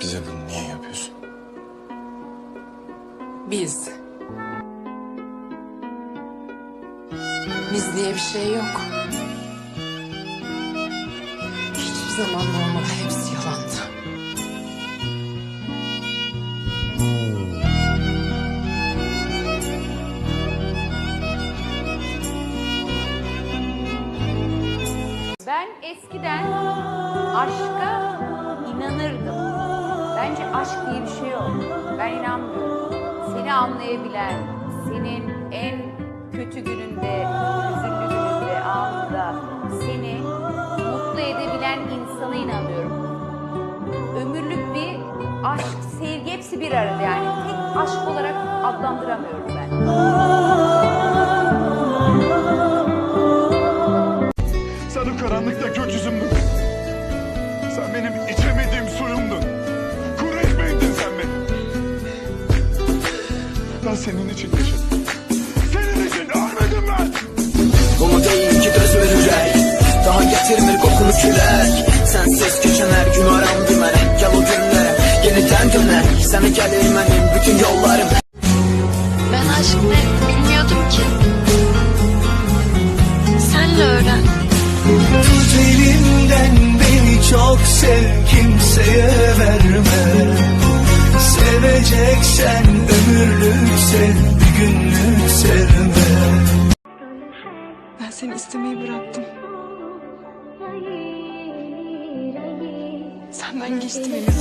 Bize bunu niye yapıyorsun? Biz. Biz diye bir şey yok. Hiçbir zaman olmadı. Hepsi yalandı. Ben eskiden aşka aşk diye bir şey yok. Ben inanmıyorum. Seni anlayabilen, senin en kötü gününde, hüzünlü gününde, anında seni mutlu edebilen insana inanıyorum. Ömürlük bir aşk, sevgi hepsi bir arada yani. Tek aşk olarak adlandıramıyorum ben. Sen o karanlıkta gökyüzümdün. Sen benim içemediğim senin için yaşadım. Senin için ölmedim ben. Bunu değil ki göz verecek Daha getirmir kokunu külək Sensiz keçən hər gün aram demərək Gəl o günlərə yenidən dönək Səni gəlir mənim bütün yollarım Ben aşk ne bilmiyordum ki. Senle öğren. Tut elimden beni çok sev kimseye sev bir günlük sevme Ben seni istemeyi bıraktım. Senden geçtim Elif.